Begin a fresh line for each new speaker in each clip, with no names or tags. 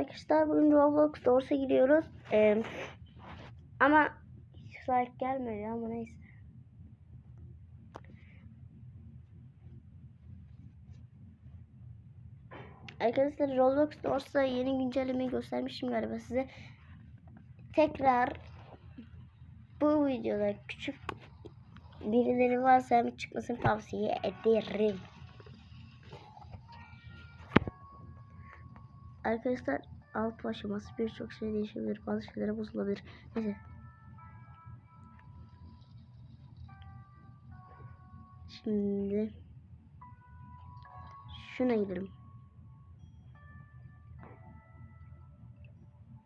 arkadaşlar. Bugün Roblox Dors'a gidiyoruz. Ee, ama hiç like gelmedi ama neyse. Arkadaşlar Roblox Dors'ta yeni güncellemeyi göstermişim galiba size. Tekrar bu videoda küçük birileri varsa çıkmasını tavsiye ederim. Arkadaşlar alt aşaması birçok şey değişebilir. Bazı şeylere bozulabilir. Neyse. Şimdi şuna gidelim.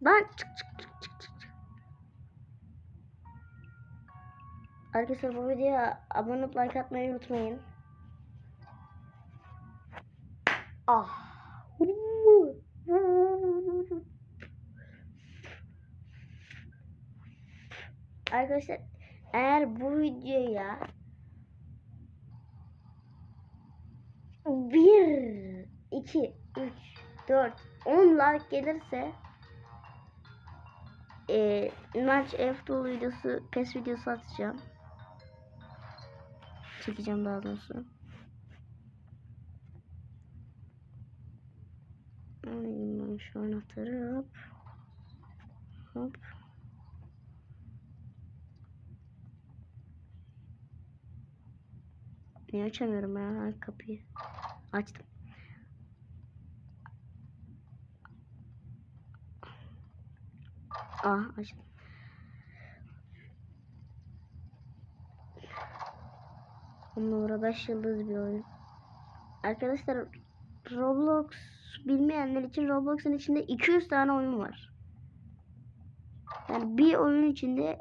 Lan çık çık çık çık çık. Arkadaşlar bu videoya abone olup like atmayı unutmayın. Ah. Arkadaşlar eğer bu videoya bir, iki, üç, dört, on like gelirse e, maç F videosu, PES videosu atacağım. Çekeceğim daha doğrusu. Alayım ben şu anahtarı hop. Hop. Niye açamıyorum ya kapıyı? Açtım. Ah açtım. On numara 5 yıldız bir oyun. Arkadaşlar Roblox bilmeyenler için Roblox'un içinde 200 tane oyun var. Yani bir oyun içinde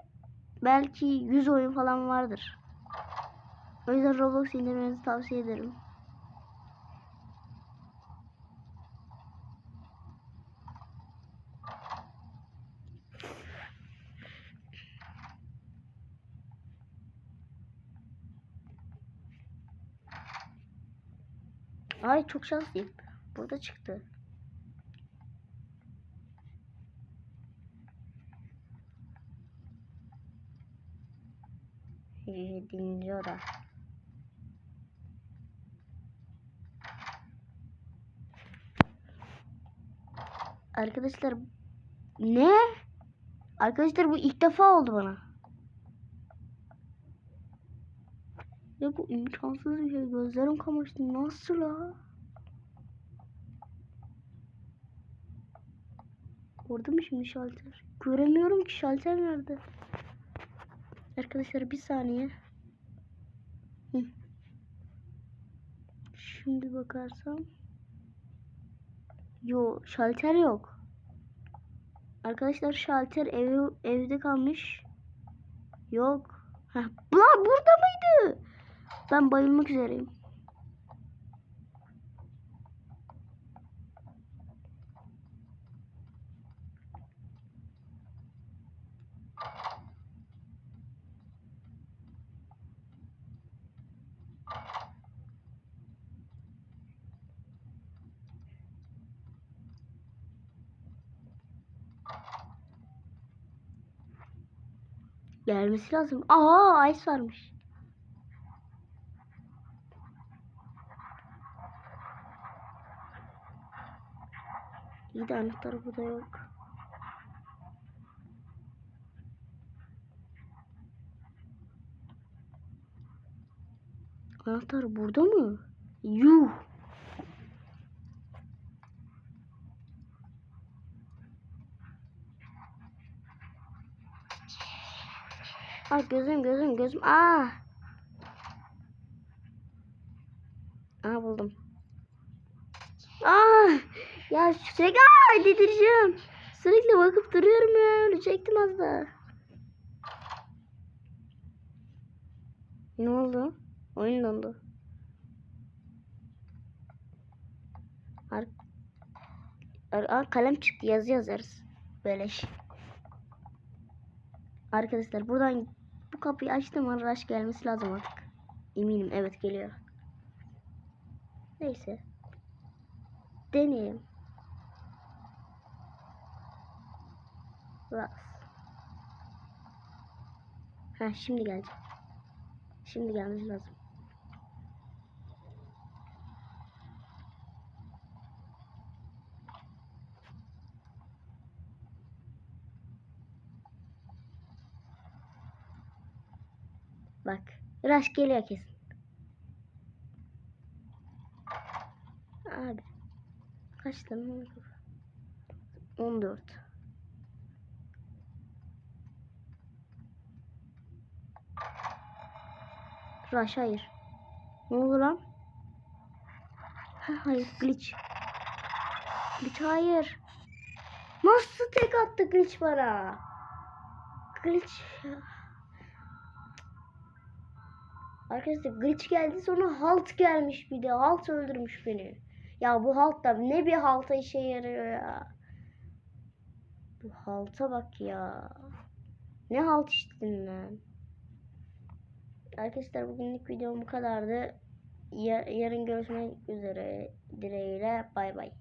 belki 100 oyun falan vardır. O yüzden Roblox indirmenizi tavsiye ederim. Ay çok şanslıyım. Burada çıktı. Yedinci oda. Arkadaşlar ne? Arkadaşlar bu ilk defa oldu bana. Ya bu imkansız bir şey. Gözlerim kamaştı. Nasıl la? Orada mı şimdi şalter? Göremiyorum ki şalter nerede? Arkadaşlar bir saniye. Şimdi bakarsam. Yo şalter yok. Arkadaşlar şalter ev, evde kalmış. Yok. Heh, la burada mıydı? Ben bayılmak üzereyim. Gelmesi lazım. Aa, ice varmış. İyi de anahtarı burada yok. Anahtar burada mı? Yuh. Aa gözüm gözüm gözüm. Aa. Aa buldum. Aa. Ya sürekli aa delireceğim. Sürekli bakıp duruyorum ya. Ölecektim az da. Ne oldu? Oyun dondu. Ar Ar Aa, kalem çıktı yazı yazarız. Beleş. Arkadaşlar buradan bu kapıyı açtım araç gelmesi lazım artık. Eminim evet geliyor. Neyse. Deneyim. Ras. Ha şimdi gelecek. Şimdi gelmesi lazım. Bak. Rush geliyor kesin. Abi. Kaç tane? 14. Rush hayır. Ne oldu lan? Ha, hayır glitch. Glitch hayır. Nasıl tek attı glitch bana? Glitch. Arkadaşlar glitch geldi sonra halt gelmiş bir de. Halt öldürmüş beni. Ya bu halt da ne bir halta işe yarıyor ya. Bu halta bak ya. Ne halt içtin lan. Arkadaşlar bugünlük videom bu kadardı. Ya- yarın görüşmek üzere dileğiyle. Bay bay.